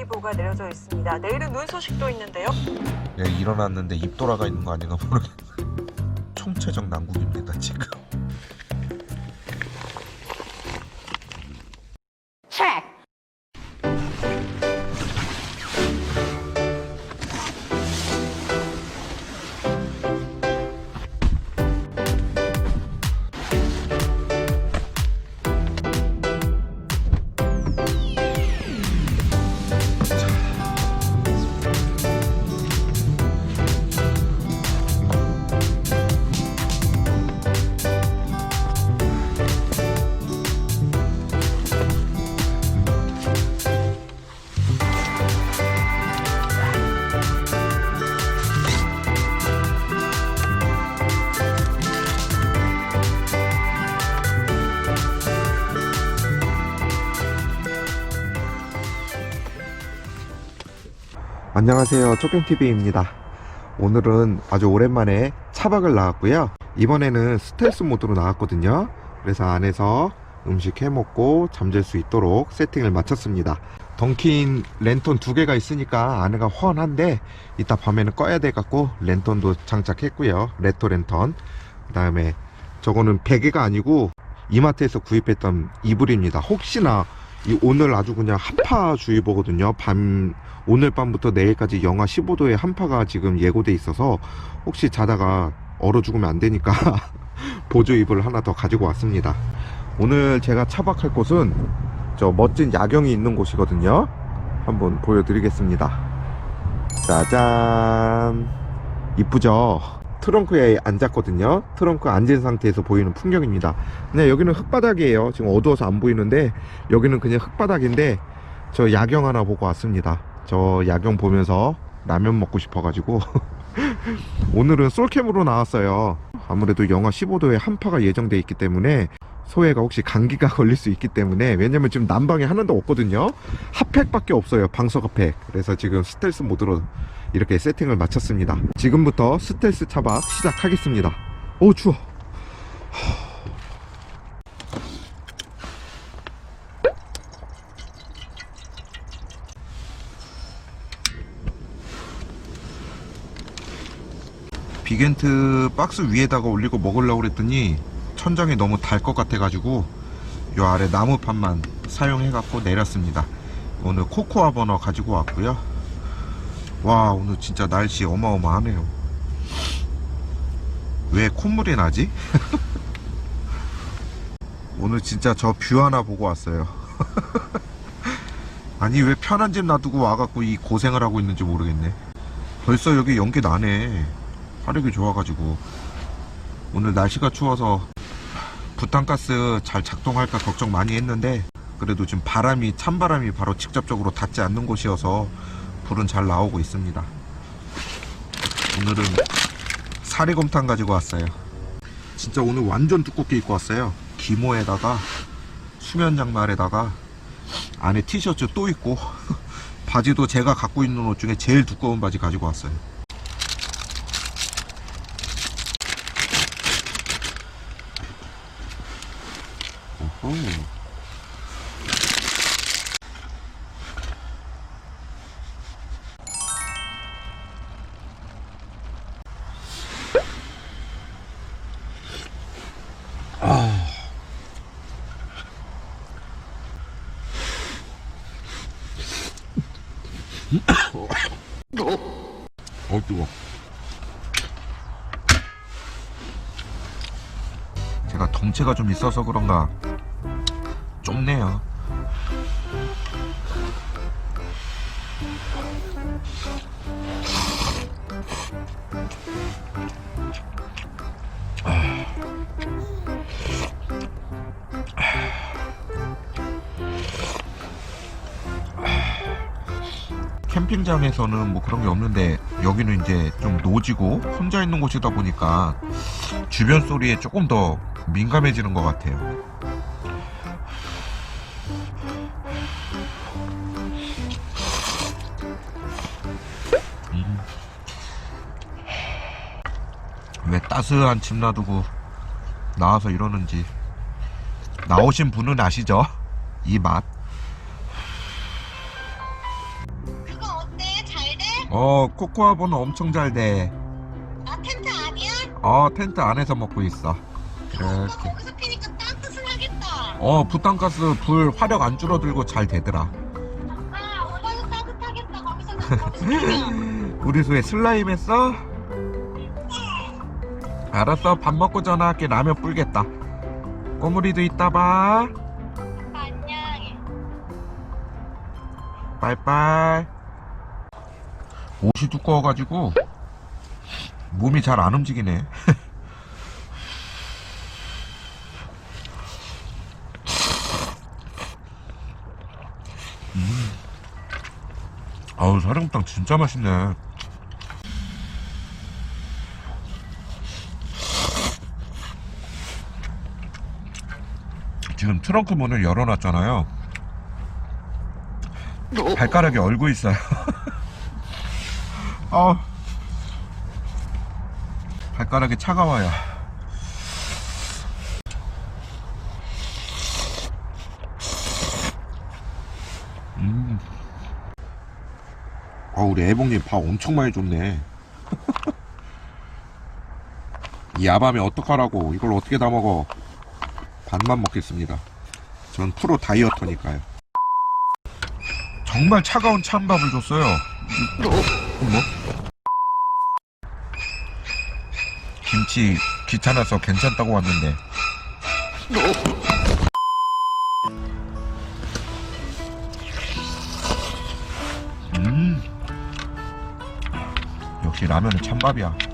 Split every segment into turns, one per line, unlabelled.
주의보가 내려져 있습니다. 내일은 눈 소식도 있는데요.
야, 일어났는데 입 돌아가 있는 거 아닌가 모르겠네. 총체적 난국입니다 지금. 안녕하세요. 쪼경TV입니다. 오늘은 아주 오랜만에 차박을 나왔고요. 이번에는 스텔스 모드로 나왔거든요. 그래서 안에서 음식 해먹고 잠들 수 있도록 세팅을 마쳤습니다. 던킨 랜턴 두 개가 있으니까 안에가 훤한데 이따 밤에는 꺼야 돼 갖고 랜턴도 장착했고요. 레토 랜턴. 그 다음에 저거는 베개가 아니고 이마트에서 구입했던 이불입니다. 혹시나 이 오늘 아주 그냥 한파주의보거든요 밤 오늘 밤부터 내일까지 영하 15도의 한파가 지금 예고돼 있어서 혹시 자다가 얼어 죽으면 안 되니까 보조 이불을 하나 더 가지고 왔습니다. 오늘 제가 차박할 곳은 저 멋진 야경이 있는 곳이거든요. 한번 보여드리겠습니다. 짜잔. 이쁘죠? 트렁크에 앉았거든요. 트렁크 앉은 상태에서 보이는 풍경입니다. 그냥 여기는 흙바닥이에요. 지금 어두워서 안 보이는데 여기는 그냥 흙바닥인데 저 야경 하나 보고 왔습니다. 저 야경 보면서 라면 먹고 싶어 가지고 오늘은 솔캠으로 나왔어요. 아무래도 영하 15도의 한파가 예정돼 있기 때문에 소해가 혹시 감기가 걸릴 수 있기 때문에 왜냐면 지금 난방이 하나도 없거든요. 핫팩밖에 없어요. 방석 핫팩. 그래서 지금 스텔스 모드로 이렇게 세팅을 마쳤습니다. 지금부터 스텔스 차박 시작하겠습니다. 오 추워. 비겐트 박스 위에다가 올리고 먹으려고 그랬더니 천장이 너무 달 것 같아가지고 요 아래 나무판만 사용해갖고 내렸습니다. 오늘 코코아 버너 가지고 왔고요. 와 오늘 진짜 날씨 어마어마하네요. 왜 콧물이 나지? 오늘 진짜 저 뷰 하나 보고 왔어요. 아니 왜 편한 집 놔두고 와갖고 이 고생을 하고 있는지 모르겠네. 벌써 여기 연기 나네. 화력이 좋아가지고 오늘 날씨가 추워서 부탄가스 잘 작동할까 걱정 많이 했는데 그래도 지금 바람이 찬바람이 바로 직접적으로 닿지 않는 곳이어서 불은 잘 나오고 있습니다. 오늘은 사리곰탕 가지고 왔어요. 진짜 오늘 완전 두껍게 입고 왔어요. 기모에다가 수면 양말에다가 안에 티셔츠 또 입고 바지도 제가 갖고 있는 옷 중에 제일 두꺼운 바지 가지고 왔어요 오호. 어 뜨거. 제가 덩치가 좀 있어서 그런가 캠핑장에서는 뭐 그런 게 없는데 여기는 이제 좀 노지고 혼자 있는 곳이다 보니까 주변 소리에 조금 더 민감해지는 것 같아요. 음. 왜 따스한 집 놔두고 나와서 이러는지 나오신 분은 아시죠? 이 맛. 어 코코아보는 엄청 잘돼
아 텐트 아니야?
어 텐트 안에서 먹고 있어
오빠 거기서 피니까 따뜻하겠다.
어 부탄가스 불 화력 안 줄어들고 잘 되더라
아 오빠도 따뜻하겠다. 거기서 거기서 피면.
우리 소에 슬라임 했어? 알았어 밥 먹고 전화할게 라면 불겠다 꼬물이도 이따 봐
안녕.
빠이빠이 옷이 두꺼워가지고 몸이 잘 안 움직이네 음. 아우 사령탕 진짜 맛있네 지금 트렁크 문을 열어놨잖아요 발가락이 얼고 있어요. 아, 발가락이 차가워요. 음. 아, 우리 애봉님 밥 엄청 많이 줬네. 이 야밤에 어떡하라고? 이걸 어떻게 다 먹어? 반만 먹겠습니다. 전 프로 다이어터니까요. 정말 차가운 찬밥을 줬어요. 어머? 김치 귀찮아서 괜찮다고 왔는데. 음. 역시 라면은 찬밥이야.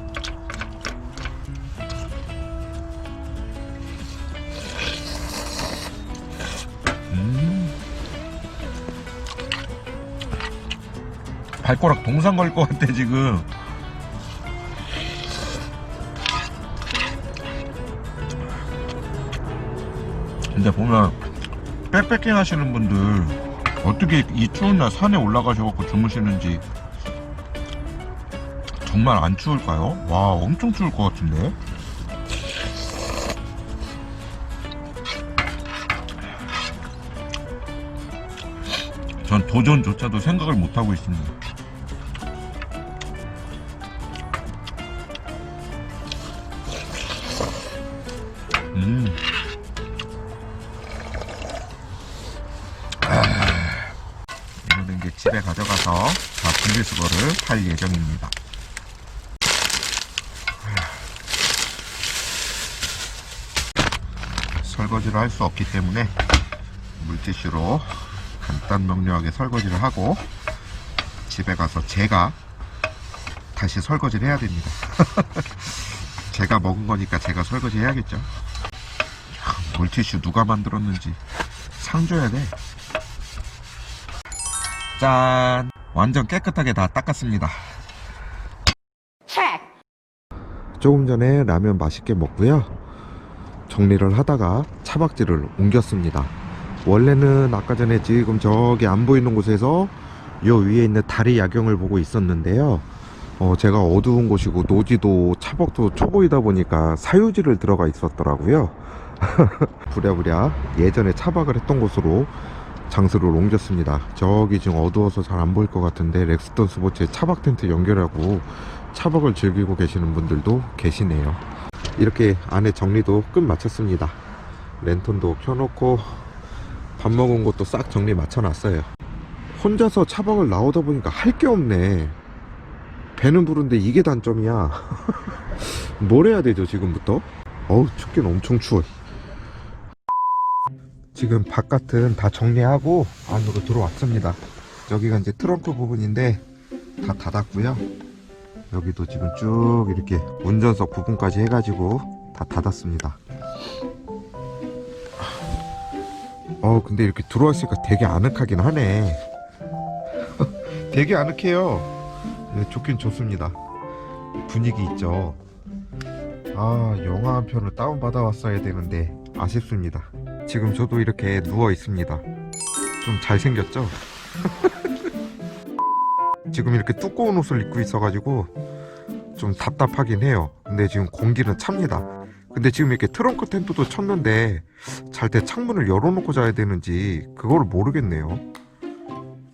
발가락 동상 걸 것 같아 지금. 근데 보면 백패킹 하시는 분들 어떻게 이 추운 날 산에 올라가셔갖고 주무시는지 정말 안 추울까요? 와 엄청 추울 것 같은데? 전 도전조차도 생각을 못하고 있습니다 집에 가져가서 다 분리수거를 할 예정입니다. 설거지를 할 수 없기 때문에 물티슈로 간단 명료하게 설거지를 하고 집에 가서 제가 다시 설거지를 해야 됩니다. 제가 먹은 거니까 제가 설거지 해야겠죠. 야, 물티슈 누가 만들었는지 상 줘야 돼. 짠! 완전 깨끗하게 다 닦았습니다. 조금 전에 라면 맛있게 먹고요. 정리를 하다가 차박지를 옮겼습니다. 원래는 아까 전에 지금 저기 안 보이는 곳에서 요 위에 있는 다리 야경을 보고 있었는데요. 어, 제가 어두운 곳이고 노지도 차박도 초보이다 보니까 사유지를 들어가 있었더라고요. 부랴부랴 예전에 차박을 했던 곳으로 장소를 옮겼습니다. 저기 지금 어두워서 잘 안 보일 것 같은데 렉스턴 스포츠에 차박 텐트 연결하고 차박을 즐기고 계시는 분들도 계시네요. 이렇게 안에 정리도 끝 마쳤습니다. 랜턴도 켜놓고 밥 먹은 것도 싹 정리 맞춰놨어요. 혼자서 차박을 나오다 보니까 할 게 없네. 배는 부른데 이게 단점이야. 뭘 해야 되죠, 지금부터? 어우, 춥긴 엄청 추워. 지금 바깥은 다 정리하고 안으로 들어왔습니다. 여기가 이제 트렁크 부분인데 다 닫았고요. 여기도 지금 쭉 이렇게 운전석 부분까지 해가지고 다 닫았습니다. 어, 근데 이렇게 들어왔으니까 되게 아늑하긴 하네. 되게 아늑해요. 네, 좋긴 좋습니다. 분위기 있죠. 아, 영화 한 편을 다운받아 왔어야 되는데 아쉽습니다. 지금 저도 이렇게 누워 있습니다. 좀 잘생겼죠? 지금 이렇게 두꺼운 옷을 입고 있어가지고 좀 답답하긴 해요. 근데 지금 공기는 찹니다. 근데 지금 이렇게 트렁크 텐트도 쳤는데 잘 때 창문을 열어놓고 자야 되는지 그걸 모르겠네요.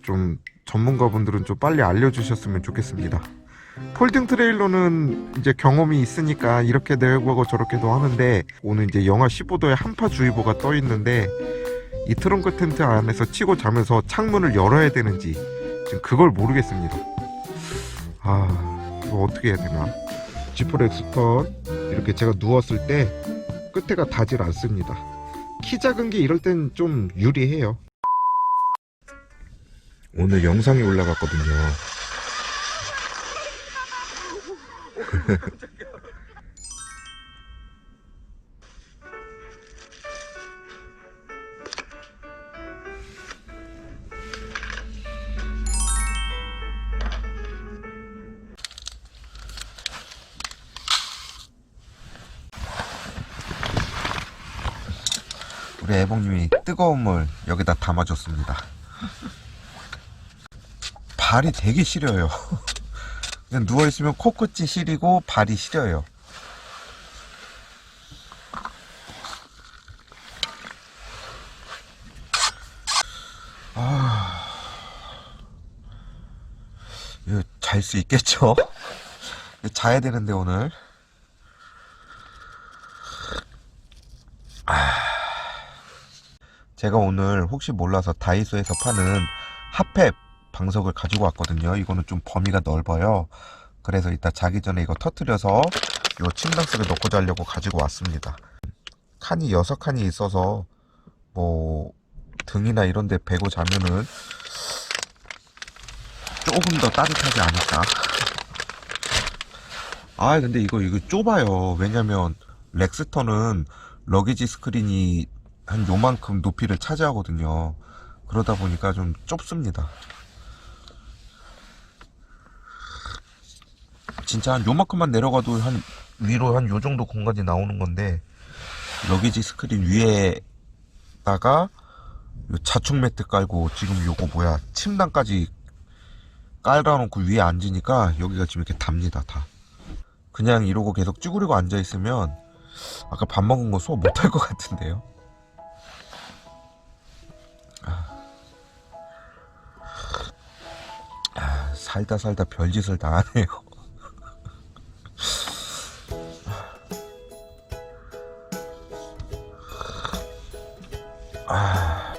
좀 전문가분들은 좀 빨리 알려주셨으면 좋겠습니다. 폴딩 트레일러는 이제 경험이 있으니까 이렇게 내고 저렇게도 하는데 오늘 이제 영하 15도에 한파주의보가 떠 있는데 이 트렁크 텐트 안에서 치고 자면서 창문을 열어야 되는지 지금 그걸 모르겠습니다. 아 이거 어떻게 해야 되나? 지프렉스턴 이렇게 제가 누웠을 때 끝에가 닿질 않습니다. 키 작은 게 이럴 땐 좀 유리해요. 오늘 영상이 올라갔거든요. 우리 애봉님이 뜨거운 물 여기다 담아줬습니다. 발이 되게 시려요. 누워있으면 코끝이 시리고 발이 시려요. 아, 이거 잘 수 있겠죠? 자야 되는데 오늘. 제가 오늘 혹시 몰라서 다이소에서 파는 핫팩 방석을 가지고 왔거든요. 이거는 좀 범위가 넓어요. 그래서 이따 자기 전에 이거 터트려서 요 침낭 속에 넣고 자려고 가지고 왔습니다. 칸이 여섯 칸이 있어서 뭐 등이나 이런 데 베고 자면은 조금 더 따뜻하지 않을까. 아, 근데 이거 이거 좁아요. 왜냐면 렉스터는 러기지 스크린이 한 요만큼 높이를 차지하거든요. 그러다 보니까 좀 좁습니다. 진짜 한 요만큼만 내려가도 한 위로 한 요 정도 공간이 나오는 건데 러기지 스크린 위에다가 요 자충 매트 깔고 지금 요거 뭐야 침낭까지 깔아놓고 위에 앉으니까 여기가 지금 이렇게 답니다 다. 그냥 이러고 계속 쭈그리고 앉아 있으면 아까 밥 먹은 거 소화 못할 것 같은데요. 아, 살다 살다 별짓을 다 하네요. 아,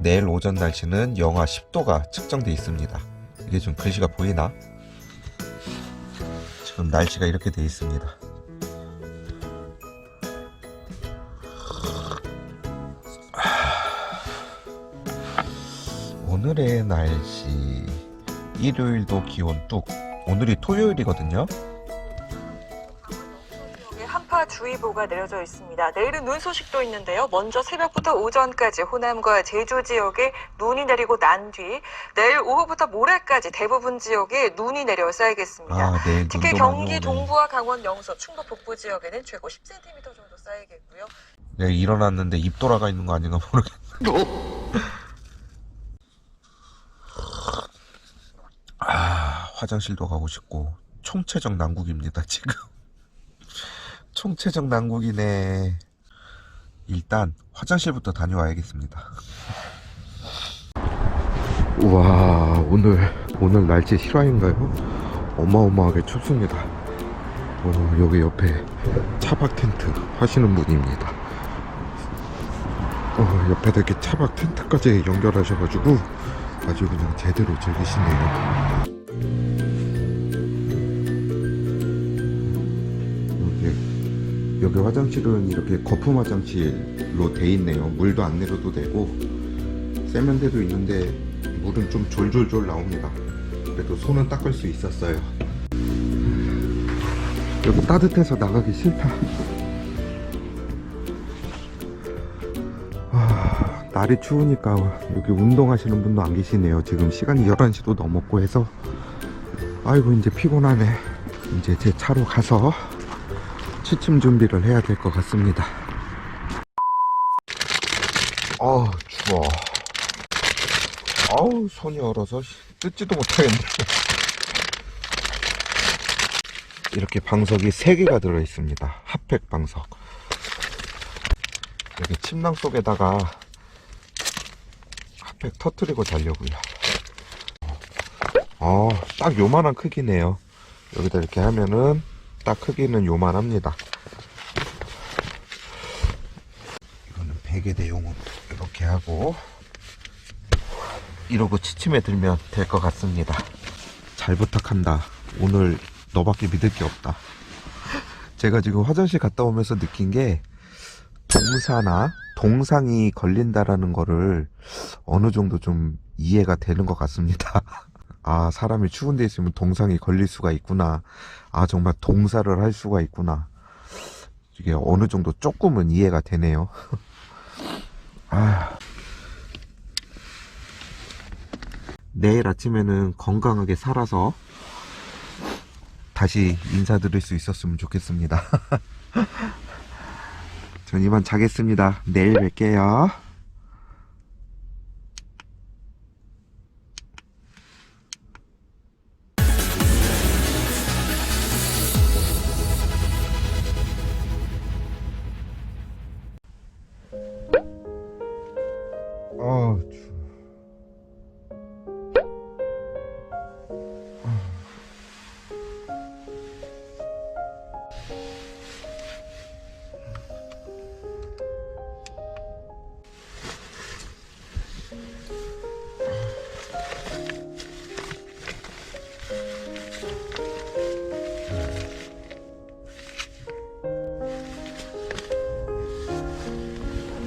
내일 오전 날씨는 영하 10도가 측정돼 있습니다. 이게 좀 글씨가 보이나? 지금 날씨가 이렇게 돼 있습니다. 오늘의 날씨 일요일도 기온 뚝 오늘이 토요일이거든요
주의보가 내려져 있습니다. 내일은 눈 소식도 있는데요. 먼저 새벽부터 오전까지 호남과 제주 지역에 눈이 내리고 난 뒤 내일 오후부터 모레까지 대부분 지역에 눈이 내려 쌓이겠습니다.
아 내일
특히 경기. 동부와 강원 영서, 충북 북부 지역에는 최고 10cm 정도 쌓이겠고요.
내가 일어났는데 입 돌아가 있는 거 아닌가 모르겠네 아 화장실도 가고 싶고 총체적 난국입니다 지금 총체적 난국이네. 일단 화장실부터 다녀와야겠습니다. 우와 오늘 오늘 날씨 실화인가요? 어마어마하게 춥습니다. 어, 여기 옆에 차박 텐트 하시는 분입니다. 어, 옆에다 이렇게 차박 텐트까지 연결하셔가지고 아주 그냥 제대로 즐기시네요 여기, 화장실은 이렇게 거품 화장실로 돼 있네요. 물도 안 내려도 되고 세면대도 있는데 물은 좀 졸졸졸 나옵니다. 그래도 손은 닦을 수 있었어요. 여기 따뜻해서 나가기 싫다. 아, 날이 추우니까 여기 운동하시는 분도 안 계시네요. 지금 시간이 11시도 넘었고 해서. 아이고 이제 피곤하네. 이제 제 차로 가서 취침 준비를 해야 될 것 같습니다. 아 추워. 아우 손이 얼어서 뜯지도 못하겠네. 이렇게 방석이 3개가 들어있습니다. 핫팩 방석. 여기 침낭 속에다가 핫팩 터트리고 자려고요. 어, 딱 요만한 크기네요. 여기다 이렇게 하면은 딱 크기는 요만합니다. 이거는 베개 대용으로 이렇게 하고 이러고 치침에 들면 될 것 같습니다. 잘 부탁한다. 오늘 너밖에 믿을 게 없다. 제가 지금 화장실 갔다 오면서 느낀 게 동사나 동상이 걸린다라는 거를 어느 정도 좀 이해가 되는 것 같습니다. 아, 사람이 추운 데 있으면 동상이 걸릴 수가 있구나. 아, 정말 동사를 할 수가 있구나. 이게 어느 정도 조금은 이해가 되네요. 아. 내일 아침에는 건강하게 살아서 다시 인사드릴 수 있었으면 좋겠습니다. 전 이만 자겠습니다. 내일 뵐게요.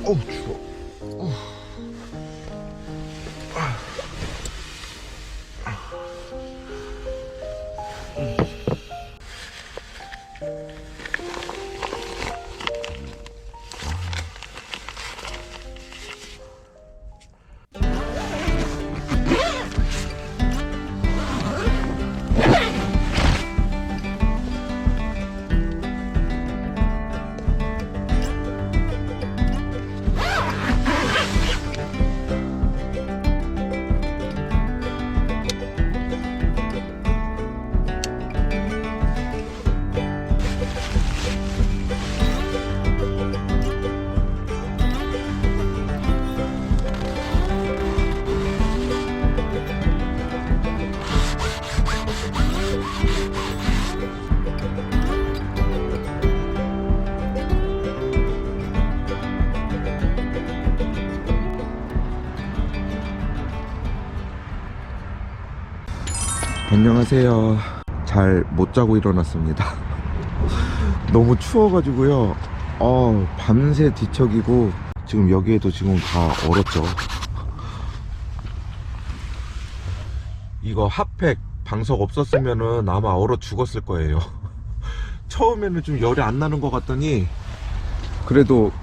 어 안녕하세요. 잘 못 자고 일어났습니다. 너무 추워가지고요. 어, 밤새 뒤척이고 지금 여기에도 지금 다 얼었죠. 이거 핫팩 방석 없었으면은 아마 얼어 죽었을 거예요. 처음에는 좀 열이 안 나는 것 같더니 그래도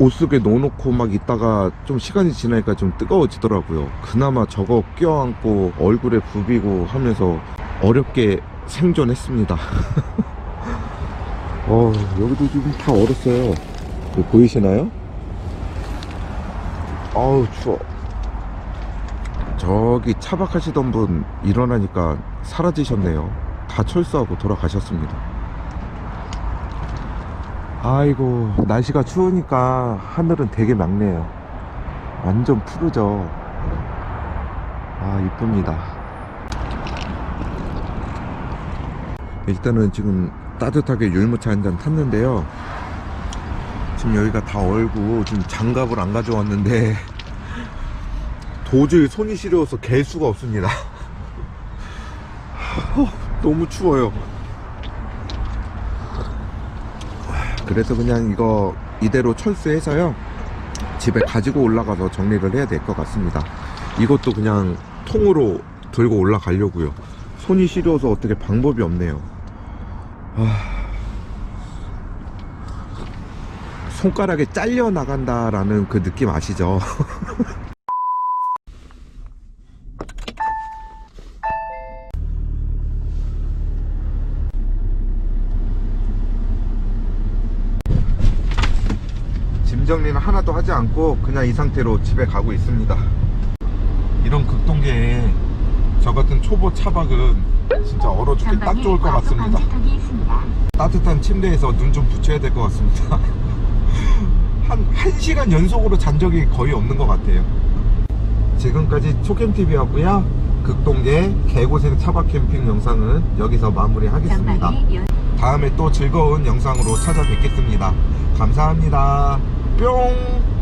옷 속에 넣어놓고 막 있다가 좀 시간이 지나니까 좀 뜨거워지더라고요. 그나마 저거 껴안고 얼굴에 부비고 하면서 어렵게 생존했습니다. 어, 여기도 지금 다 얼었어요. 보이시나요? 아우, 추워. 저기 차박하시던 분 일어나니까 사라지셨네요. 다 철수하고 돌아가셨습니다. 아이고 날씨가 추우니까 하늘은 되게 맑네요. 완전 푸르죠? 아 이쁩니다. 일단은 지금 따뜻하게 율무차 한 잔 탔는데요. 지금 여기가 다 얼고 지금 장갑을 안 가져왔는데 도저히 손이 시려워서 갤 수가 없습니다. 너무 추워요 그래서 그냥 이거 이대로 철수해서요. 집에 가지고 올라가서 정리를 해야 될 것 같습니다. 이것도 그냥 통으로 들고 올라가려고요. 손이 시려워서 어떻게 방법이 없네요. 아... 손가락에 잘려 나간다라는 그 느낌 아시죠? 짐 정리는 하나도 하지 않고 그냥 이 상태로 집에 가고 있습니다. 이런 극동계에 저 같은 초보 차박은 진짜 얼어 죽기 딱 좋을 것 같습니다. 따뜻한 침대에서 눈 좀 붙여야 될 것 같습니다. 한, 한 시간 연속으로 잔 적이 거의 없는 것 같아요. 지금까지 초캠TV였고요. 극동계 개고생 차박 캠핑 영상은 여기서 마무리하겠습니다. 다음에 또 즐거운 영상으로 찾아뵙겠습니다. 감사합니다. 뿅!